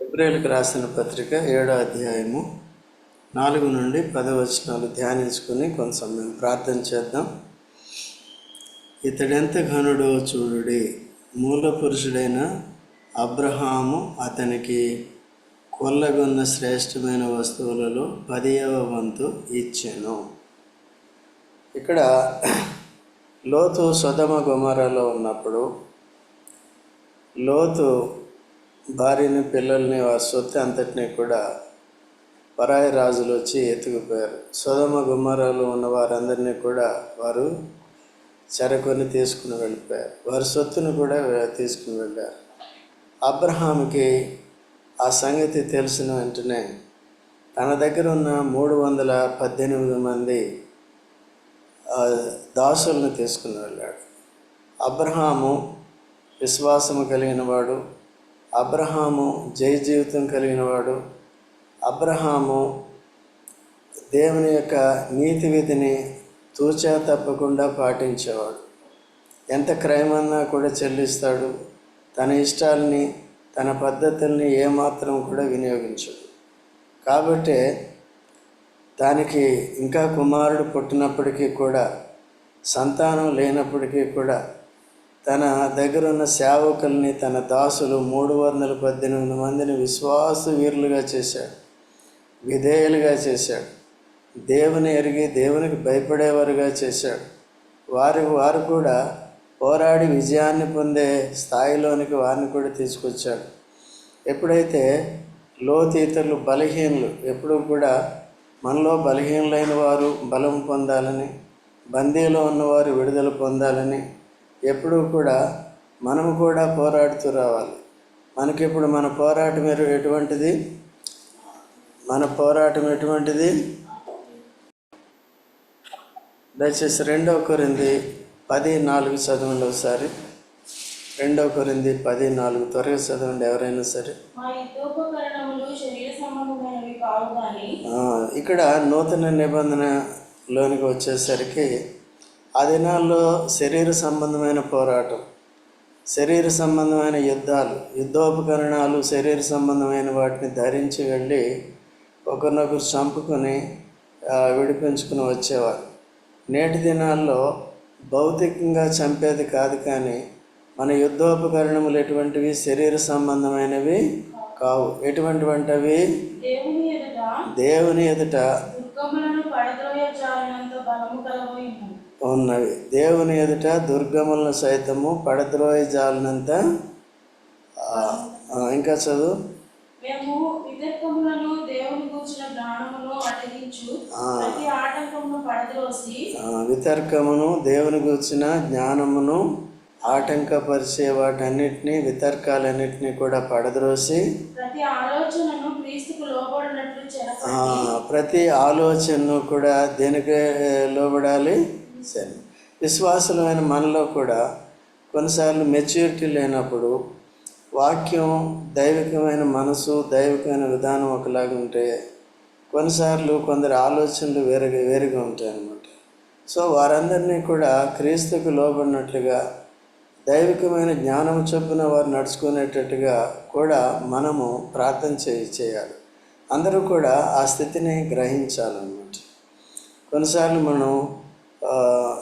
ఫిబ్రవరికి రాసిన పత్రిక ఏడో అధ్యాయము నాలుగు నుండి పదవచనాలు ధ్యానించుకొని ధ్యానించుకుని కొంత సమయం ప్రార్థన చేద్దాం. ఇతడెంత ఘనుడో చూడుడి మూల పురుషుడైన అబ్రహాము అతనికి కొల్లగొన్న శ్రేష్టమైన వస్తువులలో పదియవ వంతు ఇచ్చాను. ఇక్కడ లోతు సొదమ గుమరలో ఉన్నప్పుడు లోతు భార్యని పిల్లల్ని వారి సొత్తు అంతటినీ కూడా పరాయి రాజులు వచ్చి ఎత్తుకుపోయారు. సుధమ గుమ్మరాలు ఉన్న వారందరినీ కూడా వారు చెరకొని తీసుకుని వెళ్ళిపోయారు. వారి సొత్తును కూడా తీసుకుని వెళ్ళారు. అబ్రహాంకి ఆ సంగతి తెలిసిన వెంటనే తన దగ్గర ఉన్న మూడు వందల పద్దెనిమిది మంది దాసులను తీసుకుని వెళ్ళాడు. అబ్రహాము విశ్వాసము కలిగిన వాడు అబ్రహాము జయ జీవితం కలిగిన వాడు. అబ్రహాము దేవుని యొక్క నీతి విధిని తూచా తప్పకుండా పాటించేవాడు. ఎంత క్రైమ్ అన్నా కూడా చెల్లిస్తాడు. తన ఇష్టాలని తన పద్ధతుల్ని ఏమాత్రం కూడా వినియోగించడు. కాబట్టి దానికి ఇంకా కుమారుడు పుట్టినప్పటికీ కూడా సంతానం లేనప్పటికీ కూడా తన దగ్గరున్న సేవకుల్ని తన దాసులు మూడు వందల పద్దెనిమిది మందిని విశ్వాస వీరులుగా చేశాడు. విధేయులుగా చేశాడు. దేవుని ఎరిగి దేవునికి భయపడేవారుగా చేశాడు. వారి వారు కూడా పోరాడి విజయాన్ని పొందే స్థాయిలోనికి వారిని కూడా తీసుకొచ్చాడు ఎప్పుడైతే లోతు ఇతరులు బలహీనులు ఎప్పుడు కూడా మనలో బలహీనులైన వారు బలం పొందాలని బందీలో ఉన్నవారు విడుదల పొందాలని ఎప్పుడూ కూడా మనము కూడా పోరాడుతూ రావాలి. మనకిప్పుడు మన పోరాటం ఎటువంటిది? మన పోరాటం ఎటువంటిది? దయచేసి రెండవ కొరింది పది నాలుగు చదవండి ఒకసారి. రెండవ కొరింది పది నాలుగు త్వరగా చదవండి ఎవరైనా సరే. ఇక్కడ నూతన నిబంధనలోనికి వచ్చేసరికి ఆ దినాల్లో శరీర సంబంధమైన పోరాటం శరీర సంబంధమైన యుద్ధాలు యుద్ధోపకరణాలు శరీర సంబంధమైన వాటిని ధరించి వెళ్ళి ఒకరినొకరు చంపుకొని విడిపించుకుని వచ్చేవారు. నేటి దినాల్లో భౌతికంగా చంపేది కాదు కానీ మన యుద్ధోపకరణములు ఎటువంటివి? శరీర సంబంధమైనవి కావు. ఎటువంటివంటవి? దేవుని ఎదుట దేవుని ఎదుట ఉన్నవి. దేవుని ఎదుట దుర్గములను సైతము పడద్రోయి జాలినంత ఇంకా చదువు? మేము వితర్కములను దేవుని కూర్చిన జ్ఞానమును అటగించు ప్రతి ఆటంకమును పడద్రోసి ఆ, వితర్కమును దేవుని గుర్చిన జ్ఞానమును ఆటంకపరిచే వాటన్నిటినీ వితర్కాలన్నిటినీ కూడా పడద్రోసి ప్రతి ఆలోచనను క్రీస్తుకు లోబడినట్లు చెరప ఆ, ప్రతి ఆలోచనను కూడా దేనికి లోబడాలి? సరే విశ్వాసమైన మనలో కూడా కొన్నిసార్లు మెచ్యూరిటీ లేనప్పుడు వాక్యం దైవికమైన మనసు దైవికమైన విధానం ఒకలాగా ఉంటే కొన్నిసార్లు కొందరి ఆలోచనలు వేరుగా వేరుగా ఉంటాయి అన్నమాట. సో వారందరినీ కూడా క్రీస్తుకు లోబడినట్లుగా దైవికమైన జ్ఞానం చొప్పున వారు నడుచుకునేటట్టుగా కూడా మనము ప్రార్థన చేయి చేయాలి. అందరూ కూడా ఆ స్థితిని గ్రహించాలన్నమాట. కొన్నిసార్లు మనం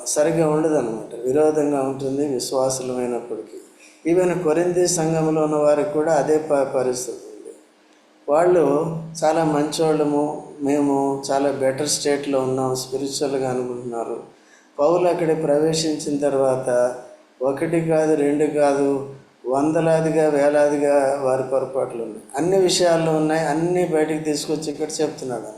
సరిగ్గా ఉండదన్నమాట. విరోధంగా ఉంటుంది విశ్వాసులమైనప్పటికీ. ఈవెన్ కొరింది సంఘంలో ఉన్న వారికి కూడా అదే ప పరిస్థితి ఉంది. వాళ్ళు చాలా మంచోళ్ళము మేము చాలా బెటర్ స్టేట్లో ఉన్నాం స్పిరిచువల్గా అనుకుంటున్నారు. పౌలు అక్కడ ప్రవేశించిన తర్వాత ఒకటి కాదు రెండు కాదు వందలాదిగా వేలాదిగా వారి పొరపాట్లు ఉన్నాయి. అన్ని విషయాల్లో ఉన్నాయి అన్నీ బయటికి తీసుకొచ్చి ఇక్కడ చెప్తున్నాడు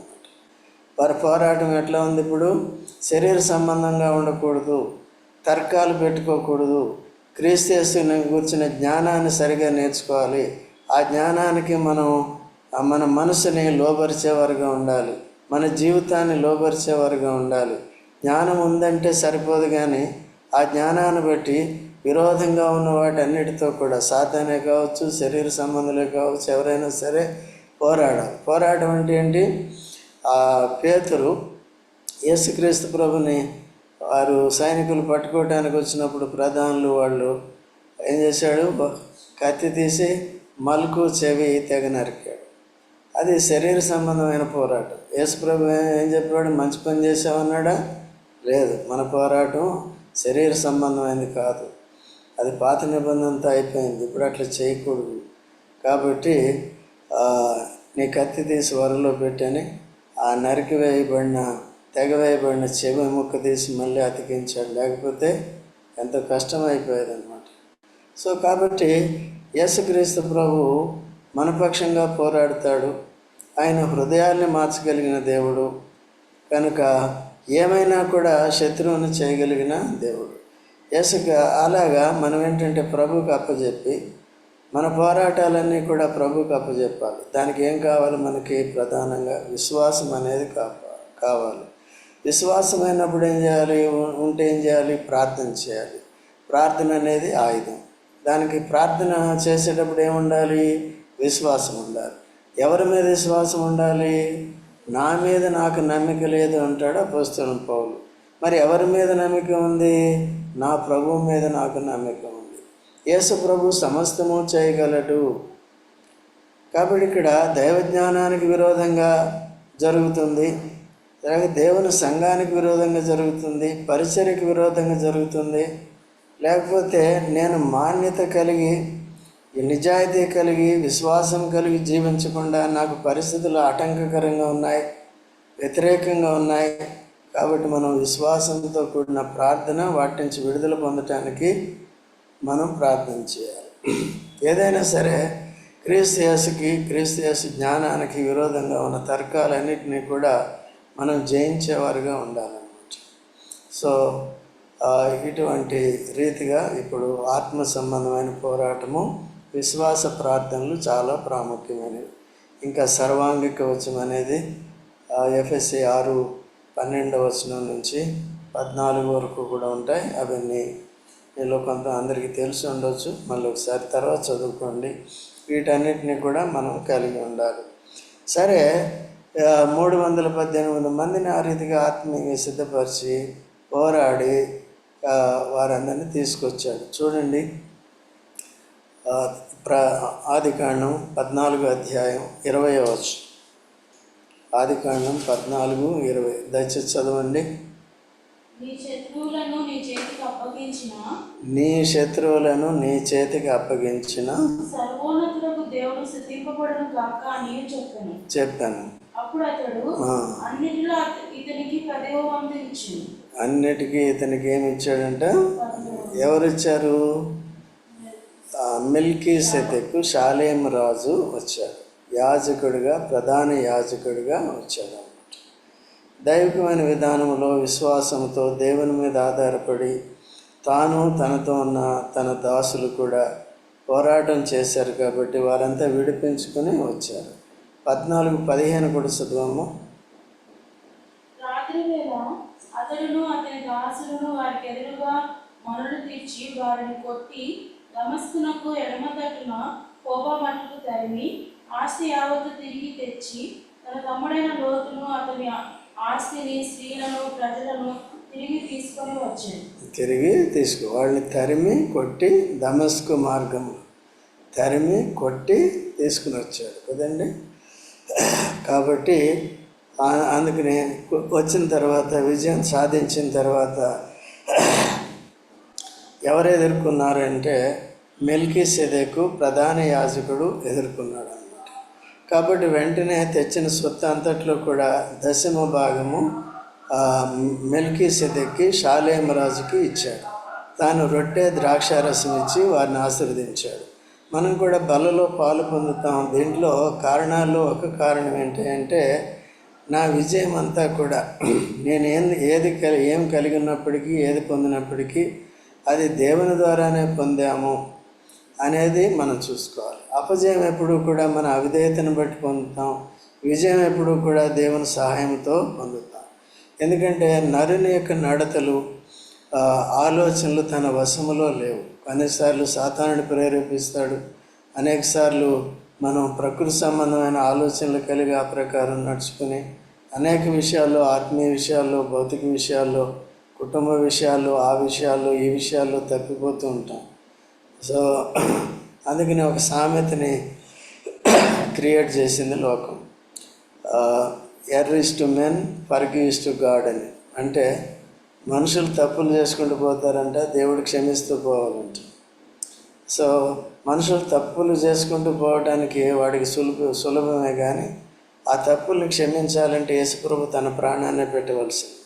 వారి పోరాటం ఎట్లా ఉంది ఇప్పుడు? శరీర సంబంధంగా ఉండకూడదు తర్కాలు పెట్టుకోకూడదు క్రీస్తుని కూర్చున్న జ్ఞానాన్ని సరిగా నేర్చుకోవాలి. ఆ జ్ఞానానికి మనం మన మనసుని లోపరిచేవారుగా ఉండాలి. మన జీవితాన్ని లోపరిచేవారుగా ఉండాలి. జ్ఞానం ఉందంటే సరిపోదు కానీ ఆ జ్ఞానాన్ని బట్టి విరోధంగా ఉన్న వాటన్నిటితో కూడా సాధనే కావచ్చు శరీర సంబంధాలే కావచ్చు ఎవరైనా సరే పోరాడాలి. పోరాటం అంటే ఏంటి? పేతురు యేసుక్రీస్తు ప్రభుని వారు సైనికులు పట్టుకోవడానికి వచ్చినప్పుడు ప్రధానులు వాళ్ళు ఏం చేశాడు? కత్తి తీసి మలుకు చెవి తెగ నరికాడు. అది శరీర సంబంధమైన పోరాటం. యేసుప్రభు ఏం చెప్పాడు? మంచి పని చేసామన్నాడా లేదు. మన పోరాటం శరీర సంబంధమైనది కాదు. అది పాత నిబంధనతో అయిపోయింది. ఇప్పుడు అట్లా చేయకూడదు. కాబట్టి నీ కత్తి తీసి వరలో పెట్టని ఆ నరికి వేయబడిన తెగవేయబడిన చెవి ముక్క తీసి మళ్ళీ అతికించాడు లేకపోతే ఎంతో కష్టం అనమాట సో కాబట్టి యేసుక్రీస్తు ప్రభు మనపక్షంగా పోరాడతాడు. ఆయన హృదయాల్ని మార్చగలిగిన దేవుడు. కనుక ఏమైనా కూడా శత్రువుని చేయగలిగిన దేవుడు. యేసుక అలాగా మనం ఏంటంటే ప్రభువుకి అప్పచెప్పి మన పోరాటాలన్నీ కూడా ప్రభుకి అప్పచెప్పాలి దానికి ఏం కావాలి? మనకి ప్రధానంగా విశ్వాసం అనేది కాపా కావాలి. విశ్వాసమైనప్పుడు ఏం చేయాలి? ఉంటే ఏం చేయాలి? ప్రార్థన చేయాలి. ప్రార్థన అనేది ఆయుధం. దానికి ప్రార్థన చేసేటప్పుడు ఏముండాలి విశ్వాసం ఉండాలి. ఎవరి మీద విశ్వాసం ఉండాలి? నా మీద నాకు నమ్మిక లేదు అంటాడు అపోస్తలం పౌలు. మరి ఎవరి మీద నమ్మిక ఉంది? నా ప్రభువు మీద నాకు నమ్మిక ఉంది. యేసుప్రభు సమస్తము చేయగలడు. కాబట్టి ఇక్కడ దైవజ్ఞానానికి విరోధంగా జరుగుతుంది. అలాగే దేవుని సంఘానికి విరోధంగా జరుగుతుంది. పరిచర్యకు విరోధంగా జరుగుతుంది. లేకపోతే నేను మాన్యత కలిగి నిజాయితీ కలిగి విశ్వాసం కలిగి జీవించకుండా నాకు పరిస్థితులు ఆటంకకరంగా ఉన్నాయి వ్యతిరేకంగా ఉన్నాయి. కాబట్టి మనం విశ్వాసంతో కూడిన ప్రార్థన వాటి నుంచి విడుదల పొందటానికి మనం ప్రార్థన చేయాలి. ఏదైనా సరే క్రీస్తు యేసుకి జ్ఞానానికి విరోధంగా ఉన్న తర్కాలన్నింటినీ కూడా మనం జయించేవారుగా ఉండాలన్నమాట. సో ఇటువంటి రీతిగా ఇప్పుడు ఆత్మ సంబంధమైన పోరాటము విశ్వాస ప్రార్థనలు చాలా ప్రాముఖ్యమైనవి. ఇంకా సర్వాంగిక వచనం అనేది ఎఫ్ఎస్సి ఆరు పన్నెండవ వచనం నుంచి పద్నాలుగు వరకు కూడా ఉంటాయి. అవన్నీ వీళ్ళు కొంత అందరికీ తెలిసి ఉండొచ్చు. మళ్ళీ ఒకసారి తర్వాత చదువుకోండి. వీటన్నిటిని కూడా మనం కలిగి ఉండాలి. సరే మూడు వందల పద్దెనిమిది మందిని ఆ రీతిగా ఆత్మీయంగా సిద్ధపరిచి పోరాడి వారందరినీ తీసుకొచ్చాడు. చూడండి. ప్ర ఆదికాండం పద్నాలుగు అధ్యాయం ఇరవై వచ్చు ఆదికాండం పద్నాలుగు ఇరవై. దయచేసి చదవండి. నీ శత్రువులను నీ చేతికి అప్పగించిన నీ శత్రువులను నీ చేతికి అప్పగించిన సర్వోన్నతులకు దేవుడు సిద్ధింపబడను కాక అని చెప్పాను. చెప్పాను. అప్పుడు అతడు ఆ. అన్నిటిలో అత- ఇతనికి పదవ వంతు ఇచ్చింది అన్నిటికీ ఇతనికి ఏమి ఇచ్చాడంట? ఎవరు ఇచ్చారు ఆ, మిల్కీ సెతెక్ షాలేం రాజు వచ్చాడు. యాజకుడిగా ప్రధాన యాజకుడిగా వచ్చాడు. దైవికమైన విధానంలో విశ్వాసంతో దేవుని మీద ఆధారపడి తాను తనతో ఉన్న తన దాసులు కూడా పోరాటం చేశారు కాబట్టి వారంతా విడిపించుకొని వచ్చారు. పద్నాలుగు పదిహేను కూడా చదువము అతడును అతని దాసులను వారికి ఎదురుగా మనులు తీర్చి వారిని కొట్టి దమస్కునకు ఎడమ తట్టున కోపా మట్టుకు తరిమి ఆస్తి యావత్తు తిరిగి తెచ్చి తన తమ్ముడైన లోతును అతని ఆస్తిని స్త్రీలను ప్రజలను తిరిగి తీసుకొని వచ్చాడు. తిరిగి తీసుకో. వాళ్ళని తరిమి కొట్టి దమస్కు మార్గం తరిమి కొట్టి తీసుకుని వచ్చాడు. కదండి? కాబట్టి అందుకని వచ్చిన తర్వాత విజయం సాధించిన తర్వాత ఎవరు ఎదుర్కొన్నారంటే మెల్కీ సెదేకు ప్రధాన యాజకుడు ఎదుర్కొన్నాడు. కాబట్టి వెంటనే తెచ్చిన సొత్తు అంతట్లో కూడా దశమ భాగము మెల్కీ సెదెక్కి షాలేమరాజుకి ఇచ్చాడు. తాను రొట్టె ద్రాక్షారసం ఇచ్చి వారిని ఆశీర్వదించాడు. మనం కూడా బలలో పాలు పొందుతాం. దీంట్లో కారణాల్లో ఒక కారణం ఏంటి అంటే నా విజయం అంతా కూడా నేను ఏం ఏది కలి ఏం కలిగి ఉన్నప్పటికీ ఏది పొందినప్పటికీ అది దేవుని ద్వారానే పొందాము. అనేది మనం చూసుకోవాలి. అపజయం ఎప్పుడు కూడా మన అవిధేయతను బట్టి పొందుతాం. విజయం ఎప్పుడు కూడా దేవుని సహాయంతో పొందుతాం. ఎందుకంటే నరుని యొక్క నడతలు ఆలోచనలు తన వశములో లేవు. కొన్నిసార్లు సాతానుడు ప్రేరేపిస్తాడు. అనేకసార్లు మనం ప్రకృతి సంబంధమైన ఆలోచనలు కలిగి ఆ ప్రకారం నడుచుకుని అనేక విషయాల్లో ఆత్మీయ విషయాల్లో భౌతిక విషయాల్లో కుటుంబ విషయాల్లో ఆ విషయాల్లో ఈ విషయాల్లో తప్పిపోతూ ఉంటాం. సో అందుకని ఒక సామెతని క్రియేట్ చేసింది లోకం. Err is to men forgive is to God అని. అంటే మనుషులు తప్పులు చేసుకుంటూ పోతారంట దేవుడు క్షమిస్తూ పోవాలంట. సో మనుషులు తప్పులు చేసుకుంటూ పోవడానికి వాడికి సులభ సులభమే కానీ ఆ తప్పుల్ని క్షమించాలంటే యేసుప్రభు తన ప్రాణాన్ని పెట్టవలసింది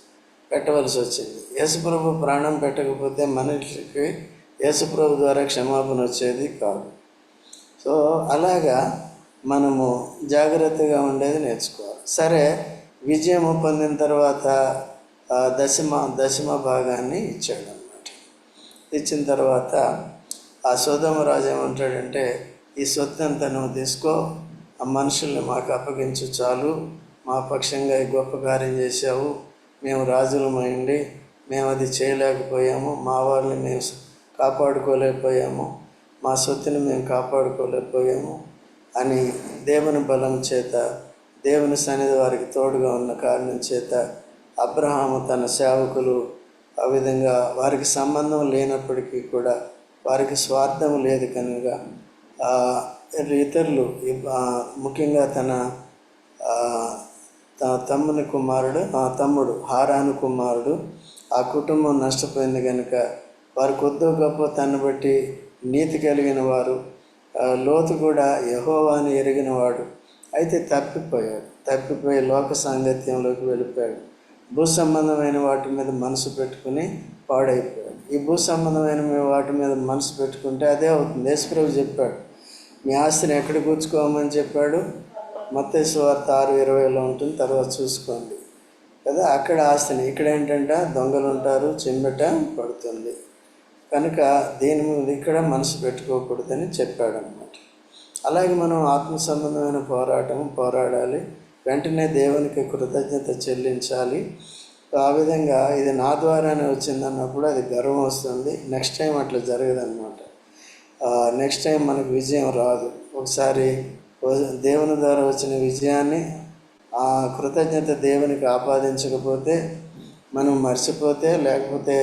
పెట్టవలసి వచ్చింది యేసుప్రభు ప్రాణం పెట్టకపోతే మనిషికి యేసుప్రభు ద్వారా క్షమాపణ వచ్చేది కాదు. సో అలాగా మనము జాగ్రత్తగా ఉండేది నేర్చుకోవాలి. సరే విజయం పొందిన తర్వాత దశమ దశమ భాగాన్ని ఇచ్చాడు అనమాట ఇచ్చిన తర్వాత ఆ సోదమ రాజు ఏమంటాడంటే ఈ సొత్తు నువ్వు తీసుకో ఆ మనుషుల్ని మాకు అప్పగించు చాలు. మా పక్షంగా ఈ గొప్ప కార్యం చేశావు. మేము రాజులమైండి మేము అది చేయలేకపోయాము. మా వాళ్ళని మేము కాపాడుకోలేకపోయాము. మా సొత్తుని మేము కాపాడుకోలేకపోయాము అని దేవుని బలం చేత దేవుని సన్నిధి వారికి తోడుగా ఉన్న కారణం చేత అబ్రహాము తన సేవకులు ఆ విధంగా వారికి సంబంధం లేనప్పటికీ కూడా వారికి స్వార్థం లేదు కనుక ఇతరులు ముఖ్యంగా తన తన తమ్ముని కుమారుడు తమ్ముడు హారాను కుమారుడు ఆ కుటుంబం నష్టపోయింది కనుక వారు కొద్దో గొప్ప తను బట్టి నీతి కలిగిన వారు. లోతు కూడా యహోవాని ఎరిగినవాడు అయితే తప్పిపోయాడు. తప్పిపోయి లోక సాంగత్యంలోకి వెళ్ళిపోయాడు. భూ సంబంధమైన వాటి మీద మనసు పెట్టుకుని పాడైపోయాడు. ఈ భూ సంబంధమైన వాటి మీద మనసు పెట్టుకుంటే అదే అవుతుంది. యేసుప్రభు చెప్పాడు మీ ఆస్తిని ఎక్కడ కూర్చుకోమని చెప్పాడు? మత్తయి ఆరు ఇరవైలో ఉంటుంది. తర్వాత చూసుకోండి. కదా అక్కడ ఆస్తిని ఇక్కడ ఏంటంటే? దొంగలు ఉంటారు చిమ్మట పడుతుంది. కనుక దీని మీద ఇక్కడ మనసు పెట్టుకోకూడదని చెప్పాడు అనమాట అలాగే మనం ఆత్మ సంబంధమైన పోరాటం పోరాడాలి. వెంటనే దేవునికి కృతజ్ఞత చెల్లించాలి. ఆ విధంగా ఇది నా ద్వారానే వచ్చిందన్నప్పుడు అది గర్వం వస్తుంది. నెక్స్ట్ టైం అట్లా జరగదన్నమాట. నెక్స్ట్ టైం మనకు విజయం రాదు. ఒకసారి దేవుని ద్వారా వచ్చిన విజయాన్ని ఆ కృతజ్ఞత దేవునికి ఆపాదించకపోతే మనం మర్చిపోతే లేకపోతే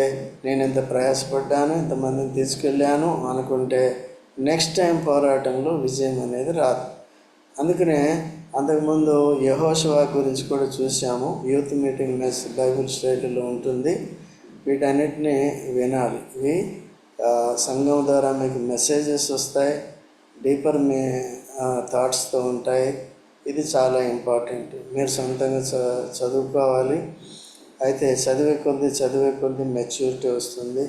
నేను ఇంత ప్రయాసపడ్డాను ఇంతమందిని తీసుకెళ్ళాను అనుకుంటే నెక్స్ట్ టైం పోరాటంలో విజయం అనేది రాదు. అందుకనే అంతకుముందు యహోశివా గురించి కూడా చూసాము యూత్ మీటింగ్ మెస్ బైబుల్ స్టేట్లో ఉంటుంది. వీటన్నిటిని వినాలి. ఇవి సంఘం ద్వారా మీకు మెసేజెస్ వస్తాయి. డీపర్ మీ థాట్స్తో ఉంటాయి. ఇది చాలా ఇంపార్టెంట్ మీరు సొంతంగా చ చదువుకోవాలి. అయితే చదివే కొద్ది చదివే కొద్ది మెచ్యూరిటీ వస్తుంది.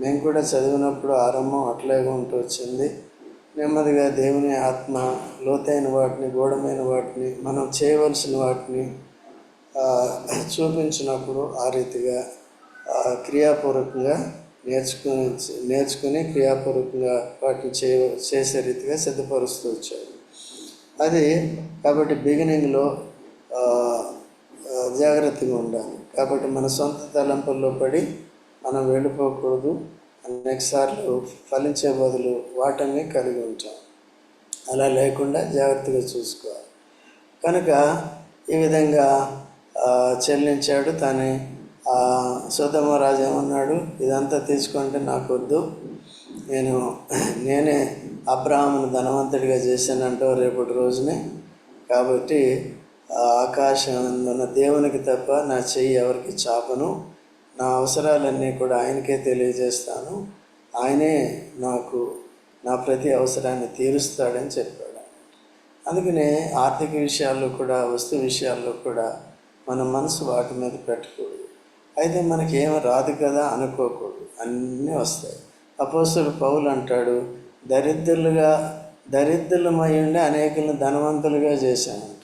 మేము కూడా చదివినప్పుడు ఆరంభం అట్లాగే ఉంటూ వచ్చింది. నెమ్మదిగా దేవుని ఆత్మ లోతైన వాటిని గూఢమైన వాటిని మనం చేయవలసిన వాటిని చూపించినప్పుడు ఆ రీతిగా క్రియాపూర్వకంగా నేర్చుకుని నేర్చుకుని క్రియాపూర్వకంగా వాటిని చే చేసే రీతిగా సిద్ధపరుస్తూ వచ్చాడు. అది కాబట్టి బిగినింగ్లో జాగ్రత్తగా ఉండాలి. కాబట్టి మన సొంత తలంపుల్లో పడి మనం వెళ్ళిపోకూడదు. అనేకసార్లు ఫలించే బదులు వాటన్ని కలిగి ఉంటాం. అలా లేకుండా జాగ్రత్తగా చూసుకోవాలి. కనుక ఈ విధంగా చెల్లించాడు. తను సుధమరాజు ఏమన్నాడు? ఇదంతా తీసుకుంటే నాకు వద్దు నేను నేనే అబ్రాహ్మను ధనవంతుడిగా చేశానంటో రేపటి రోజునే. కాబట్టి ఆకాశమున్న ఆకాశం దేవునికి తప్ప నా చెయ్యి ఎవరికి చాపను? నా అవసరాలన్నీ కూడా ఆయనకే తెలియజేస్తాను. ఆయనే నాకు నా ప్రతి అవసరాన్ని తీరుస్తాడని చెప్పాడు. అందుకనే ఆర్థిక విషయాల్లో కూడా వస్తు విషయాల్లో కూడా మన మనసు వాటి మీద పెట్టకూడదు. అయితే మనకి రాదు కదా అనుకోకూడదు. అన్నీ వస్తాయి. అపోస్తుడు పౌలు అంటాడు దరిద్రులుగా దరిద్రులమై ఉండి అనేకులను ధనవంతులుగా చేశాను.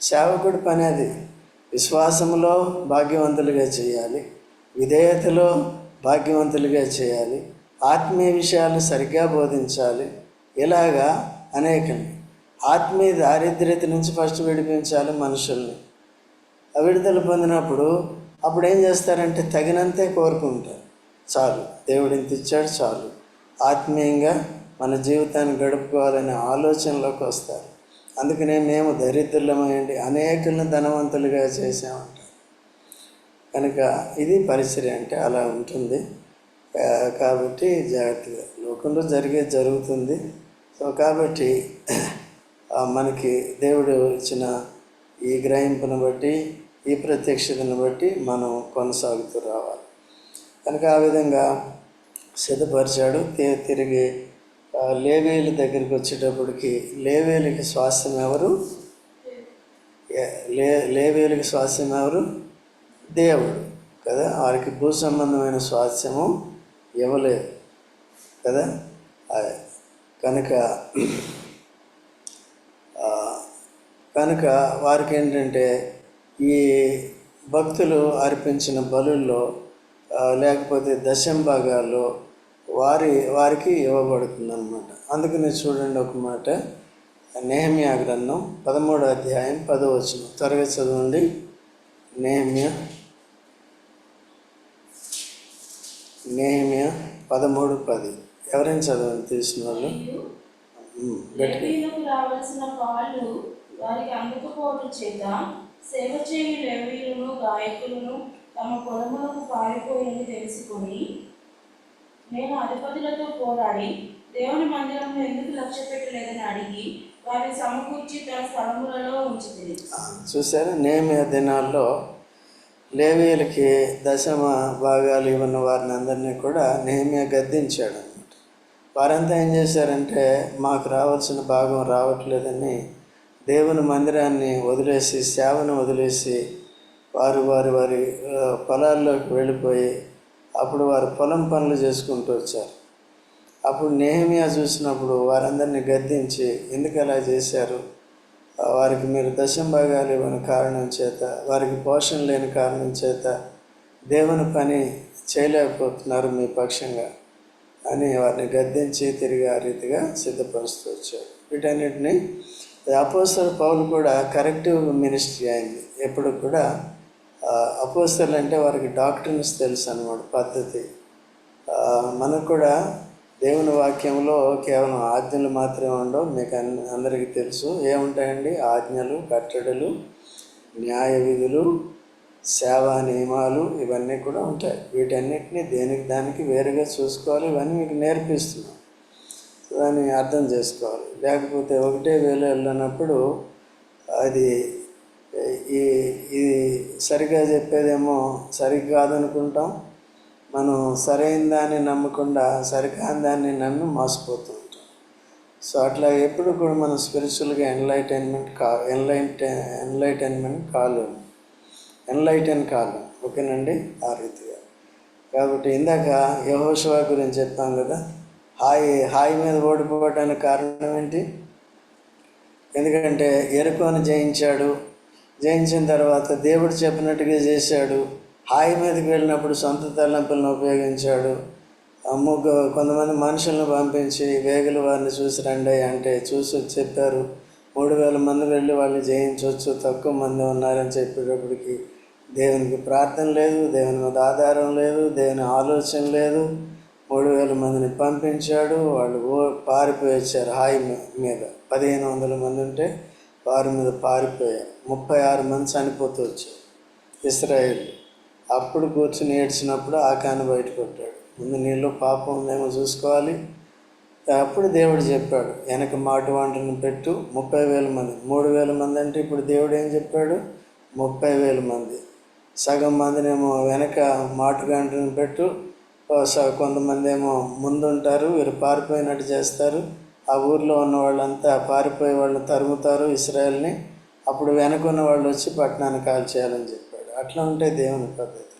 సేవకుడి పని అది. విశ్వాసంలో భాగ్యవంతులుగా చేయాలి. విధేయతలో భాగ్యవంతులుగా చేయాలి. ఆత్మీయ విషయాలు సరిగ్గా బోధించాలి. ఇలాగా అనేకని ఆత్మీయ దారిద్ర్యత నుంచి ఫస్ట్ విడిపించాలి మనుషుల్ని. విడుదల పొందినప్పుడు అప్పుడు ఏం చేస్తారంటే తగినంతే కోరుకుంటారు. చాలు దేవుడు ఇంత ఇచ్చాడు చాలు. ఆత్మీయంగా మన జీవితాన్ని గడుపుకోవాలనే ఆలోచనలోకి వస్తారు. అందుకనే మేము దరిద్రులమైండి అనేకులను ధనవంతులుగా చేసామంట కనుక ఇది పరిచర్య అంటే అలా ఉంటుంది. కాబట్టి జాగ్రత్తగా లోకంలో జరిగే జరుగుతుంది. సో కాబట్టి మనకి దేవుడు ఇచ్చిన ఈ గ్రహింపును బట్టి ఈ ప్రత్యక్షతను బట్టి మనం కొనసాగుతూ రావాలి. కనుక ఆ విధంగా సిద్ధపరిచాడు. తి- తిరిగి లేవేలు దగ్గరికి వచ్చేటప్పటికి లేవేలికి స్వాస్థ్యం ఎవరు? లే లేవేలికి స్వాస్థ్యం ఎవరు? దేవుడు కదా? వారికి భూ సంబంధమైన స్వాస్థ్యము ఇవ్వలేదు కదా? అదే. కనుక కనుక వారికి ఏంటంటే ఈ భక్తులు అర్పించిన బలుల్లో లేకపోతే దశం భాగాల్లో వారి వారికి ఇవ్వబడుతుంది అనమాట అందుకని చూడండి ఒక మాట. నేహమియా గ్రంథం పదమూడో అధ్యాయం పదో వచనం. త్వరగా చదవండి. నేహమియా నేహమియా పదమూడు పది. ఎవరైనా చదవండి తీసిన వాళ్ళు? రావలసిన పాలు వారికి అందకపోవడం చేత సేవ చేయు గాయకులను తమ పొలములకు పారిపోయింది తెలుసుకొని మేము అధిపతులతో పోరాడి దేవుని మందిరంలో ఎందుకు లక్ష్య పెట్టలేదని అడిగి వారిని సమకూర్చి తన స్థలములలో ఉంచుతుంది ఆ, చూసారా నేమియా దినాల్లో లేవీలకి దశమ భాగాలు ఇవ్వన్న వారిని అందరినీ కూడా నేమియా గద్దించాడు అనమాట వారంతా ఏం చేశారంటే మాకు రావాల్సిన భాగం రావట్లేదని దేవుని మందిరాన్ని వదిలేసి సేవను వదిలేసి వారు వారి వారి పొలాల్లోకి వెళ్ళిపోయి అప్పుడు వారు పొలం పనులు చేసుకుంటూ వచ్చారు. అప్పుడు నేహమియా చూసినప్పుడు వారందరినీ గద్దించి ఎందుకు అలా చేశారు? వారికి మీరు దశం భాగాలు ఇవ్వని కారణం చేత వారికి పోషణ లేని కారణం చేత దేవుని పని చేయలేకపోతున్నారు మీ పక్షంగా అని వారిని గద్దించి తిరిగి ఆ రీతిగా సిద్ధపరుస్తూ వచ్చారు. వీటన్నిటిని అపోసర్ పౌలు కూడా కరెక్టివ్ మినిస్ట్రీ అయింది. ఎప్పుడు కూడా అపోస్తలు అంటే వారికి డాక్టర్స్ తెలుసు అన్నమాట పద్ధతి. మనకు కూడా దేవుని వాక్యంలో కేవలం ఆజ్ఞలు మాత్రమే ఉండవు మీకు అందరికీ తెలుసు. ఏముంటాయండి? ఆజ్ఞలు కట్టడలు న్యాయ విధులు సేవా నియమాలు ఇవన్నీ కూడా ఉంటాయి. వీటన్నిటిని దేనికి దానికి వేరుగా చూసుకోవాలి ఇవన్నీ మీకు నేర్పిస్తున్నాం. దాన్ని అర్థం చేసుకోవాలి. లేకపోతే ఒకటే వేలు వెళ్ళినప్పుడు అది ఈ ఇది సరిగా చెప్పేదేమో సరిగ్గా మనం సరైన దాన్ని నమ్మకుండా సరికాని దాన్ని నమ్మి మోసపోతూ ఉంటాం సో అట్లా ఎప్పుడు కూడా మనం స్పిరిచువల్గా ఎన్లైటైన్మెంట్ కా ఎన్లైట్ ఎన్లైటైన్మెంట్ కాలు ఎన్లైటైన్ కాలం ఓకేనండి? ఆ రీతిగా. కాబట్టి ఇందాక యహోశివా గురించి చెప్పాం కదా. హాయి హాయి మీద ఓడిపోవడానికి కారణం ఏంటి? ఎందుకంటే ఎరుకోని జయించాడు. జయించిన తర్వాత దేవుడు చెప్పినట్టుగా చేశాడు. హాయి మీదకి వెళ్ళినప్పుడు సొంత తలంపులను ఉపయోగించాడు. ముగ్గు కొంతమంది మనుషులను పంపించి వేగులు వారిని చూసి రండి అంటే చూసి వచ్చి చెప్పారు. మూడు వేల మంది వెళ్ళి వాళ్ళు జయించవచ్చు తక్కువ మంది ఉన్నారని చెప్పేటప్పటికి దేవునికి ప్రార్థన లేదు దేవుని మీద ఆధారం లేదు దేవుని ఆలోచన లేదు. మూడు వేల మందిని పంపించాడు. వాళ్ళు ఓ పారిపోయి వచ్చారు హాయి మీద. పదిహేను వందల మంది ఉంటే వారి మీద పారిపోయారు. ముప్పై ఆరు మంది చనిపోతూ వచ్చారు ఇస్రాయేల్ అప్పుడు కూర్చుని ఏడ్చినప్పుడు ఆకాన్ని బయట కొట్టాడు ముందు నీళ్ళు పాపం ఉందేమో చూసుకోవాలి. అప్పుడు దేవుడు చెప్పాడు వెనక మాట వంటను పెట్టు ముప్పై వేల మంది. మూడు వేల మంది అంటే ఇప్పుడు దేవుడు ఏం చెప్పాడు? ముప్పై వేల మంది. సగం మందినేమో వెనక మాటు గంటను పెట్టు స- కొంతమంది ఏమో ముందుంటారు వీరు పారిపోయినట్టు చేస్తారు. ఆ ఊర్లో ఉన్న వాళ్ళంతా పారిపోయే వాళ్ళని తరుముతారు ఇస్రాయల్ని. అప్పుడు వెనకున్న వాళ్ళు వచ్చి పట్టణాన్ని కాల్ చేయాలని చెప్పాడు. అట్లా ఉంటే దేవుని పద్ధతి.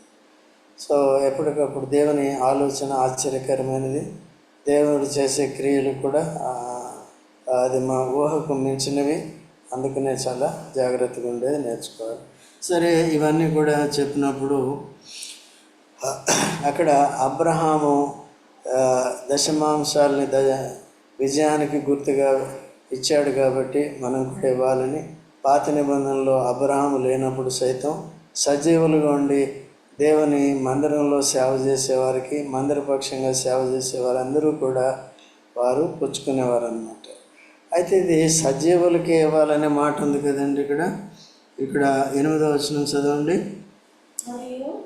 సో ఎప్పటికప్పుడు దేవుని ఆలోచన ఆశ్చర్యకరమైనది. దేవుడు చేసే క్రియలు కూడా అది మా ఊహకు మించినవి. అందుకనే చాలా జాగ్రత్తగా ఉండేది నేర్చుకోవాలి. సరే ఇవన్నీ కూడా చెప్పినప్పుడు అక్కడ అబ్రహాము దశమాంశాలని ద విజయానికి గుర్తుగా ఇచ్చాడు కాబట్టి మనం కూడా ఇవ్వాలని పాత నిబంధనలో అబ్రహాము లేనప్పుడు సైతం సజీవులుగా ఉండి దేవుని మందిరంలో సేవ చేసేవారికి మందిరపక్షంగా సేవ చేసేవారు అందరూ కూడా వారు పుచ్చుకునేవారు అనమాట అయితే ఇది సజీవులకి ఇవ్వాలనే మాట ఉంది కదండి ఇక్కడ? ఇక్కడ ఎనిమిదో వచనం చదవండి.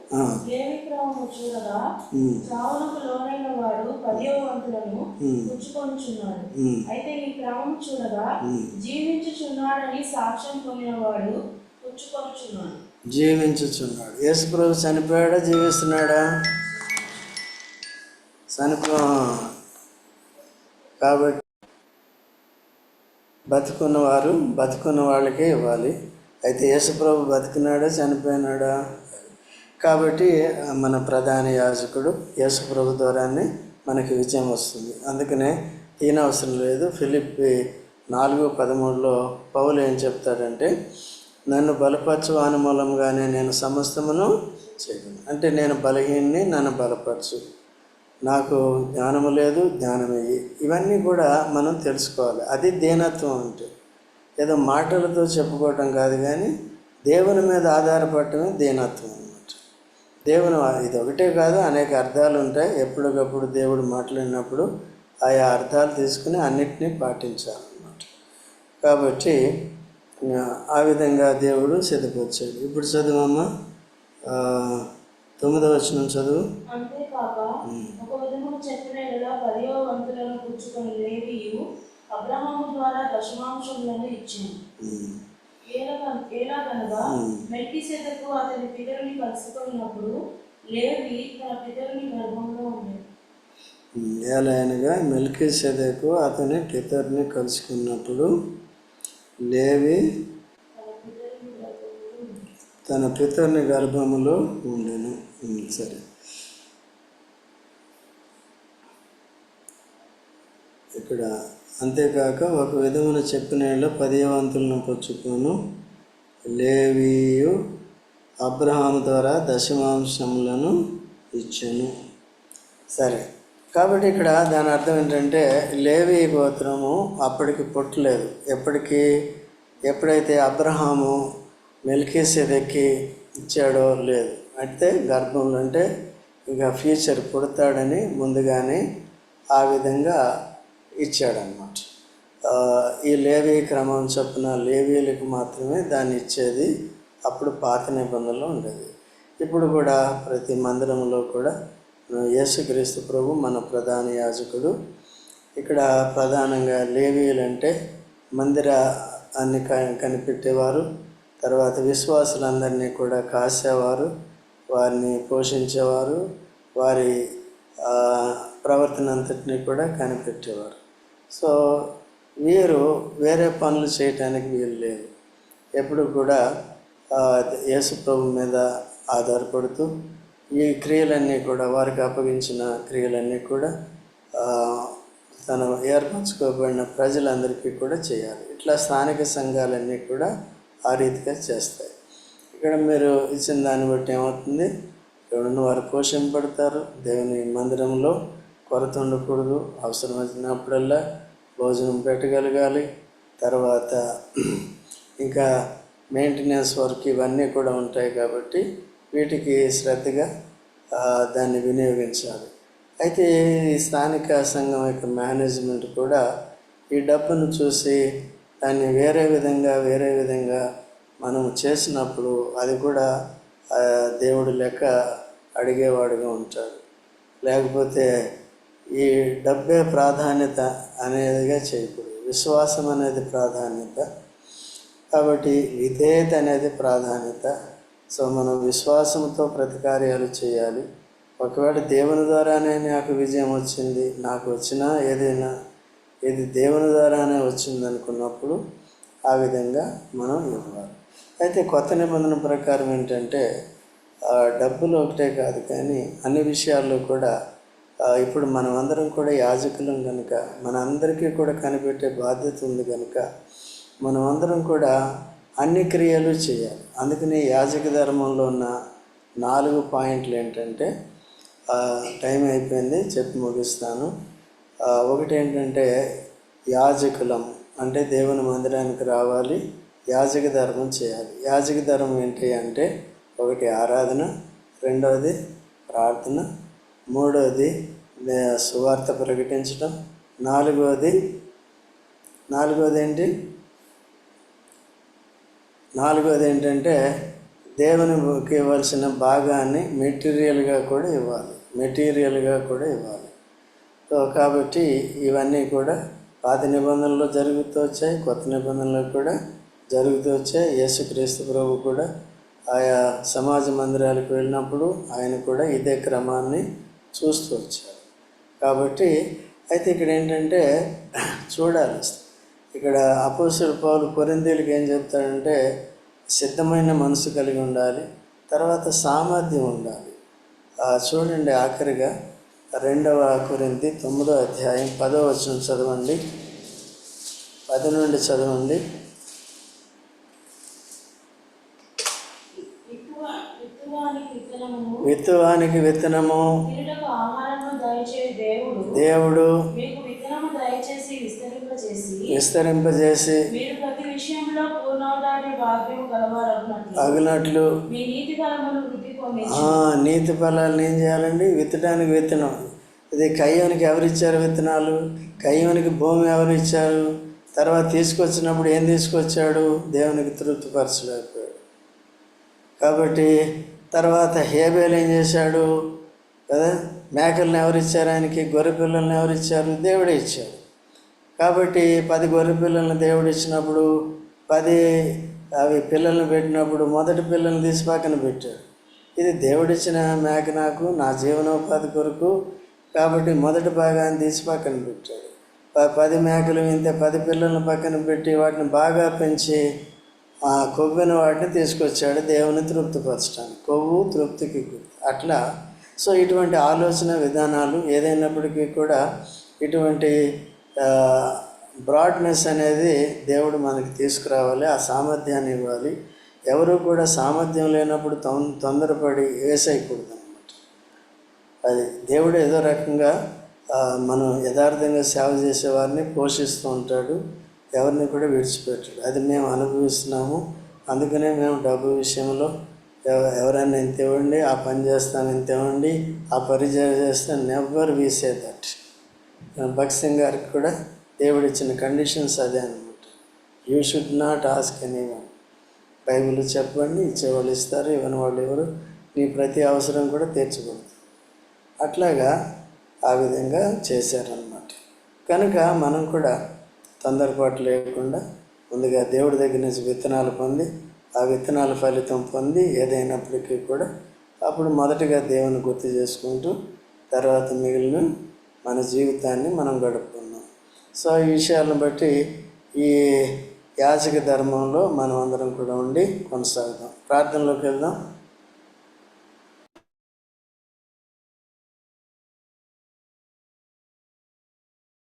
మరియు ఆ, లేవి క్రమము చూడగా ఉమ్, చావునకు లోనైన వాడు పదియవ వంతులను ఉమ్, పుచ్చుకొనుచున్నాడు. ఉమ్, అయితే ఈ క్రమం చూడగా ఉమ్. జీవించుచున్నాడని సాక్ష్యం పొందినవాడు పుచ్చుకొనుచున్నాడు. జీవించుచున్నాడు. యేసుప్రభు చనిపోయాడా? జీవిస్తున్నాడా? చనిపో కాబట్టి బతుకున్నవారు బతుకున్న వాళ్ళకే ఇవ్వాలి. అయితే యేసుప్రభు బతికినాడా? చనిపోయినాడా? కాబట్టి మన ప్రధాన యాజకుడు యేసుప్రభు ద్వారానే మనకి విజయం వస్తుంది. అందుకనే ఈయన అవసరం లేదు. ఫిలిప్పి నాలుగు పదమూడులో పౌలు ఏం చెప్తాడంటే నన్ను బలపరచు మూలంగానే నేను సమస్తమును చేయను అంటే నేను బలహీనని నన్ను బలపరచు. నాకు జ్ఞానము లేదు జ్ఞానమయ్యి ఇవన్నీ కూడా మనం తెలుసుకోవాలి. అది దీనత్వం అంటే. ఏదో మాటలతో చెప్పుకోవటం కాదు కానీ దేవుని మీద ఆధారపడటమే దీనత్వం. దేవుని ఇది ఒకటే కాదు అనేక అర్థాలు ఉంటాయి. ఎప్పటికప్పుడు దేవుడు మాట్లాడినప్పుడు ఆయా అర్థాలు తీసుకుని అన్నిటినీ పాటించాలన్నమాట. కాబట్టి ఆ, విధంగా దేవుడు సిద్ధపరిచాడు. ఇప్పుడు చదువమ్మా తొమ్మిదవ వచనం చదువు. అబ్రహాము ద్వారా దశమాంశములను ఇచ్చింది ఏలాగనగా మెల్కిసెదకు అతని పితరుని కలుసుకున్నప్పుడు లేవి తన పితరుని గర్భంలో ఉండేది ఉమ్, ఏలయనగా మెల్కీ సెదకు అతని పితర్ని కలుసుకున్నప్పుడు లేవి తన పితరుని గర్భములో ఉండెను. సరే. ఇక్కడ అంతేకాక ఒక విధమున చెప్పిన పదేవంతులను పదివ లేవీయు అబ్రహాం ద్వారా దశమాంశములను ఇచ్చాను. సరే కాబట్టి ఇక్కడ దాని అర్థం ఏంటంటే లేవి గోత్రము అప్పటికి పుట్టలేదు. ఎప్పటికీ ఎప్పుడైతే అబ్రహాము మెల్కీసెదెక్కి ఇచ్చాడో లేదు. అయితే గర్భంలో అంటే ఇక ఫ్యూచర్ పుడతాడని ముందుగానే ఆ విధంగా ఇచ్చాడనమాట ఈ లేవీ క్రమం చొప్పున లేవీలకు మాత్రమే దాన్ని ఇచ్చేది అప్పుడు పాత నిబంధనలో ఉండేది. ఇప్పుడు కూడా ప్రతి మందిరంలో కూడా యేసుక్రీస్తు ప్రభు మన ప్రధాన యాజకుడు. ఇక్కడ ప్రధానంగా లేవీలు అంటే మందిర అన్ని కనిపెట్టేవారు తర్వాత విశ్వాసులందరినీ కూడా కాసేవారు వారిని పోషించేవారు వారి ప్రవర్తన అంతటిని కూడా కనిపెట్టేవారు. సో వీరు వేరే పనులు చేయటానికి వీలు లేదు. ఎప్పుడు కూడా యేసు ప్రభు మీద ఆధారపడుతూ ఈ క్రియలన్నీ కూడా వారికి అప్పగించిన క్రియలన్నీ కూడా తను ఏర్పరచుకోబడిన ప్రజలందరికీ కూడా చేయాలి. ఇట్లా స్థానిక సంఘాలన్నీ కూడా ఆ రీతిగా చేస్తాయి. ఇక్కడ మీరు ఇచ్చిన దాన్ని బట్టి ఏమవుతుంది? ఎవరిని వారు పోషింపడతారు దేవుని మందిరంలో కొరత ఉండకూడదు అవసరం వచ్చినప్పుడల్లా భోజనం పెట్టగలగాలి. తర్వాత ఇంకా మెయింటెనెన్స్ వర్క్ ఇవన్నీ కూడా ఉంటాయి కాబట్టి వీటికి శ్రద్ధగా దాన్ని వినియోగించాలి. అయితే ఈ స్థానిక సంఘం యొక్క మేనేజ్మెంట్ కూడా ఈ డబ్బును చూసి దాన్ని వేరే విధంగా వేరే విధంగా మనం చేసినప్పుడు అది కూడా దేవుడు లెక్క అడిగేవాడుగా ఉంటాడు. లేకపోతే ఈ డబ్బే ప్రాధాన్యత అనేదిగా చేయకూడదు. విశ్వాసం అనేది ప్రాధాన్యత. కాబట్టి విధేయత అనేది ప్రాధాన్యత. సో మనం విశ్వాసంతో ప్రతికార్యాలు చేయాలి. ఒకవేళ దేవుని ద్వారానే నాకు విజయం వచ్చింది నాకు వచ్చినా ఏదైనా ఇది దేవుని ద్వారానే వచ్చింది అనుకున్నప్పుడు ఆ విధంగా మనం ఇవ్వాలి. అయితే కొత్త నిబంధన ప్రకారం ఏంటంటే ఆ, డబ్బులు ఒకటే కాదు కానీ అన్ని విషయాల్లో కూడా ఇప్పుడు మనం అందరం కూడా యాజకులం కనుక మన అందరికీ కూడా కనిపెట్టే బాధ్యత ఉంది కనుక మనం అందరం కూడా అన్ని క్రియలు చేయాలి. అందుకని యాజక ధర్మంలో ఉన్న నాలుగు పాయింట్లు ఏంటంటే టైం అయిపోయింది చెప్పి ముగిస్తాను. ఒకటి ఏంటంటే యాజకులం అంటే దేవుని మందిరానికి రావాలి యాజక ధర్మం చేయాలి. యాజక ధర్మం ఏంటి అంటే ఒకటి ఆరాధన రెండవది ప్రార్థన మూడవది నే- సువార్త ప్రకటించడం నాలుగవది నాలుగవది ఏంటి నాలుగవది ఏంటంటే దేవునికి ఇవ్వాల్సిన భాగాన్ని మెటీరియల్గా కూడా ఇవ్వాలి. మెటీరియల్గా కూడా ఇవ్వాలి. సో కాబట్టి ఇవన్నీ కూడా పాత నిబంధనలు జరుగుతూ వచ్చాయి కొత్త నిబంధనలు కూడా జరుగుతూ వచ్చాయి. యేసుక్రీస్తు ప్రభు కూడా ఆయా సమాజ మందిరాలకు వెళ్ళినప్పుడు ఆయన కూడా ఇదే క్రమాన్ని చూస్తూ వచ్చారు. కాబట్టి అయితే ఇక్కడ ఏంటంటే చూడాలి. ఇక్కడ అపోసుడు పాలు కొరిందీలకు ఏం చెప్తాడంటే సిద్ధమైన మనసు కలిగి ఉండాలి తర్వాత సామర్థ్యం ఉండాలి. చూడండి ఆఖరిగా రెండవ కొరింది తొమ్మిదో అధ్యాయం పదో వచనం చదవండి. పది నుండి చదవండి. విత్తువానికి విత్తనము. దేవుడు. విస్తరింపజేసి అగినట్లు నీతి ఫలాలను ఏం చేయాలండి? విత్తడానికి విత్తనం. ఇది కయ్యోనికి ఎవరిచ్చారు విత్తనాలు? కయ్యోనికి భూమి ఎవరు ఇచ్చారు తర్వాత తీసుకొచ్చినప్పుడు ఏం తీసుకొచ్చాడు? దేవునికి తృప్తిపరచలేకపోయాడు. కాబట్టి తర్వాత హేబేలు ఏం చేశాడు? కదా? మేకలను ఎవరిచ్చారు ఆయనకి? గొర్రె పిల్లల్ని ఎవరిచ్చారు దేవుడే ఇచ్చాడు. కాబట్టి పది గొర్రె పిల్లల్ని దేవుడు ఇచ్చినప్పుడు పది అవి పిల్లల్ని పెట్టినప్పుడు మొదటి పిల్లల్ని తీసి పక్కన పెట్టాడు. ఇది దేవుడిచ్చిన మేక నాకు నా జీవనోపాధి కొరకు కాబట్టి మొదటి భాగాన్ని తీసి పక్కన పెట్టాడు. పది మేకలు ఇంత పది పిల్లల్ని పక్కన పెట్టి వాటిని బాగా పెంచి ఆ కొవ్విన వాటిని తీసుకొచ్చాడు దేవుని తృప్తిపరచడానికి కొవ్వు తృప్తికి అట్లా. సో ఇటువంటి ఆలోచన విధానాలు ఏదైనప్పటికీ కూడా ఇటువంటి బ్రాడ్నెస్ అనేది దేవుడు మనకి తీసుకురావాలి ఆ సామర్థ్యాన్ని ఇవ్వాలి. ఎవరు కూడా సామర్థ్యం లేనప్పుడు తొం తొందరపడి వేసేయకూడదు అనమాట అది దేవుడు ఏదో రకంగా మనం యథార్థంగా సేవ చేసేవారిని పోషిస్తూ ఉంటాడు ఎవరిని కూడా విడిచిపెట్టాడు. అది మేము అనుభవిస్తున్నాము. అందుకనే మేము డబ్బు విషయంలో ఎవరైనా ఇంత ఇవ్వండి ఆ పని చేస్తాను ఇంత ఇవ్వండి ఆ పరిచయం చేస్తాను never we say that Bhagat Singh గారికి కూడా దేవుడు ఇచ్చిన కండిషన్స్ అదే అనమాట you should not ask anyone Bible చెప్పండి ఇచ్చేవాళ్ళు ఇస్తారు ఇవ్వని వాళ్ళు ఎవరు నీ ప్రతి అవసరం కూడా తీర్చకూడదు. అట్లాగా ఆ విధంగా చేశారనమాట కనుక మనం కూడా తొందరపాటు లేకుండా ముందుగా దేవుడి దగ్గర నుంచి విత్తనాలు పొంది ఆ విత్తనాల ఫలితం పొంది ఏదైనప్పటికీ కూడా అప్పుడు మొదటగా దేవుని గుర్తు చేసుకుంటూ తర్వాత మిగిలిన మన జీవితాన్ని మనం గడుపుకున్నాం. సో ఈ విషయాలను బట్టి ఈ యాచక ధర్మంలో మనం అందరం కూడా ఉండి కొనసాగుదాం. ప్రార్థనలోకి వెళ్దాం.